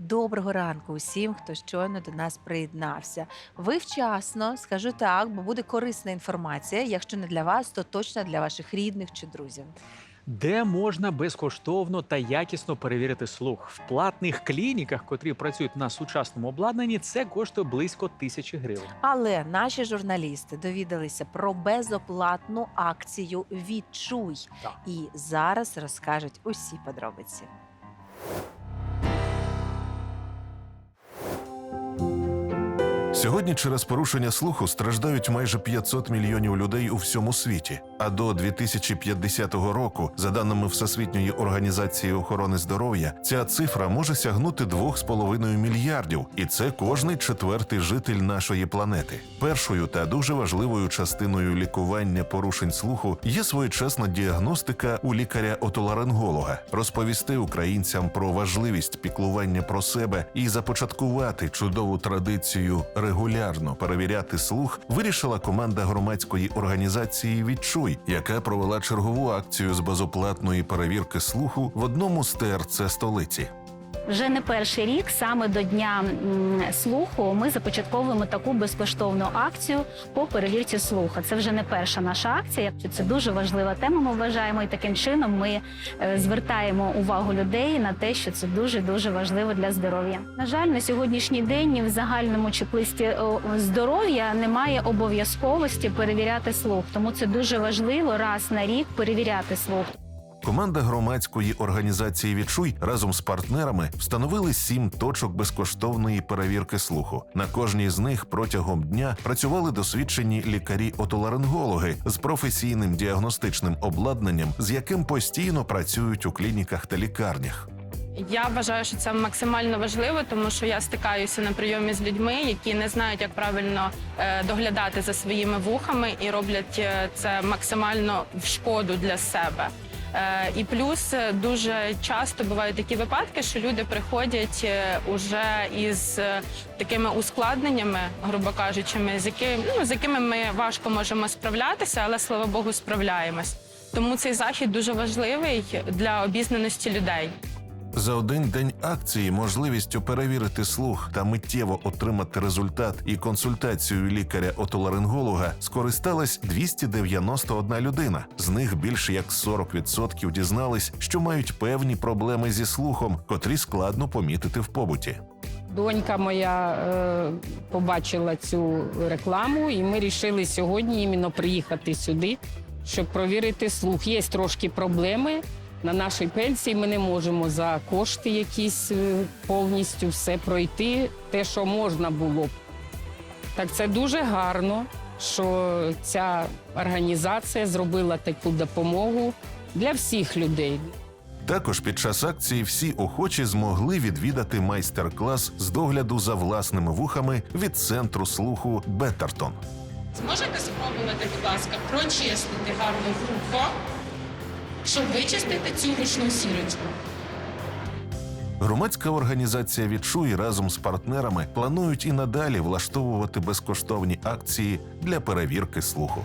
Доброго ранку усім, хто щойно до нас приєднався. Ви вчасно, скажу так, бо буде корисна інформація. Якщо не для вас, то точно для ваших рідних чи друзів. Де можна безкоштовно та якісно перевірити слух в платних клініках, котрі працюють на сучасному обладнанні, це коштує близько тисячі гривень. Але наші журналісти довідалися про безоплатну акцію Відчуй Так. і зараз розкажуть усі подробиці. Сьогодні через порушення слуху страждають майже 500 мільйонів людей у всьому світі. А до 2050 року, за даними Всесвітньої організації охорони здоров'я, ця цифра може сягнути 2,5 мільярдів, і це кожний четвертий житель нашої планети. Першою та дуже важливою частиною лікування порушень слуху є своєчасна діагностика у лікаря-отоларинголога, розповісти українцям про важливість піклування про себе і започаткувати чудову традицію регулярно перевіряти слух, вирішила команда громадської організації Відчуй, яка провела чергову акцію з безоплатної перевірки слуху в одному з ТРЦ столиці. Вже не перший рік, саме до дня слуху, ми започатковуємо таку безкоштовну акцію по перевірці слуха. Це вже не перша наша акція. Це дуже важлива тема. Ми вважаємо, і таким чином ми е, звертаємо увагу людей на те, що це дуже дуже важливо для здоров'я. На жаль, на сьогоднішній день в загальному чек-листі здоров'я немає обов'язковості перевіряти слух, тому це дуже важливо раз на рік перевіряти слух. Команда громадської організації Відчуй разом з партнерами встановили сім точок безкоштовної перевірки слуху. На кожній з них протягом дня працювали досвідчені лікарі-отоларингологи з професійним діагностичним обладнанням, з яким постійно працюють у клініках та лікарнях. Я вважаю, що це максимально важливо, тому що я стикаюся на прийомі з людьми, які не знають, як правильно е, доглядати за своїми вухами і роблять е, це максимально в шкоду для себе. Е, І плюс е, дуже часто бувають такі випадки, що люди приходять е, уже із такими ускладненнями, грубо кажучи, з якими, ну, з якими ми важко можемо справлятися, але слава Богу, справляємось. Тому цей захід дуже важливий для обізнаності людей. За один день акції можливістю перевірити слух та миттєво отримати результат і консультацію лікаря-отоларинголога скористалась 291 людина. З них більше як 40% дізнались, що мають певні проблеми зі слухом, котрі складно помітити в побуті. Донька моя е, побачила цю рекламу, і ми вирішили сьогодні іменно приїхати сюди, щоб провірити слух. Є трошки проблеми. На нашій пенсії ми не можемо за кошти якісь е, повністю все пройти, те, що можна було б. Так це дуже гарно, що ця організація зробила таку допомогу для всіх людей. Також під час акції всі охочі змогли відвідати майстер-клас з догляду за власними вухами від центру слуху Беттертон. Зможете спробувати, будь ласка, прочистити гарно вухо, щоб вичистити цю ручну сірочку. Громадська організація Відчуй разом з партнерами планують і надалі влаштовувати безкоштовні акції для перевірки слуху.